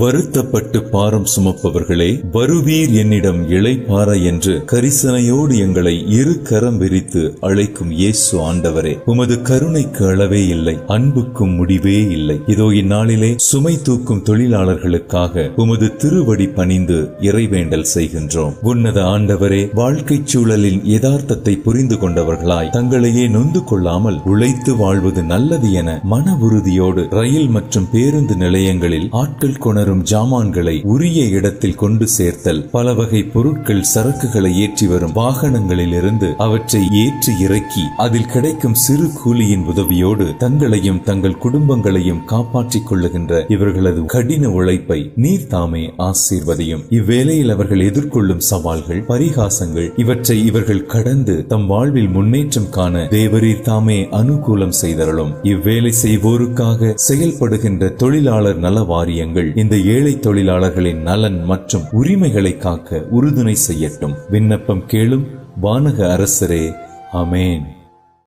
வருத்தப்பட்டு பாரம் சுமப்பவர்களே வருவீர் என்னிடம் இளைப்பார என்று கரிசனையோடு எங்களை இரு கரம் விரித்து அழைக்கும் இயேசு ஆண்டவரே உமது கருணைக்கு அளவே இல்லை அன்புக்கும் முடிவே இல்லை. இதோ இந்நாளிலே சுமை தூக்கும் தொழிலாளர்களுக்காக உமது திருவடி பணிந்து இறைவேண்டல் செய்கின்றோம். உன்னத ஆண்டவரே வாழ்க்கைச் சூழலின் யதார்த்தத்தை புரிந்து கொண்டவர்களாய் தங்களையே நொந்து கொள்ளாமல் உழைத்து வாழ்வது நல்லது என மன உறுதியோடு ரயில் மற்றும் பேருந்து நிலையங்களில் ஆட்கள் கொண உணரும் ஜாமான்களை உரிய இடத்தில் கொண்டு சேர்த்தல் பல வகை பொருட்கள் சரக்குகளை ஏற்றி வரும் வாகனங்களில் இருந்து அவற்றை ஏற்றி இறக்கி அதில் கிடைக்கும் சிறு கூலியின் உதவியோடு தங்களையும் தங்கள் குடும்பங்களையும் காப்பாற்றிக் கொள்ளுகின்ற இவர்களது கடின உழைப்பை நீர் தாமே ஆசீர்வதியும். இவ்வேளையில் அவர்கள் எதிர்கொள்ளும் சவால்கள் பரிகாசங்கள் இவற்றை இவர்கள் கடந்து தம் வாழ்வில் முன்னேற்றம் காண தேவரீர் தாமே அனுகூலம் செய்தரலும் இவ்வேலை செய்வோருக்காக செயல்படுகின்ற தொழிலாளர் நல வாரியங்கள் இந்த இந்த ஏழை தொழிலாளர்களின் நலன் மற்றும் உரிமைகளை காக்க உறுதுணை செய்யட்டும். விண்ணப்பம் கேளும் வானக அரசரே. அமேன்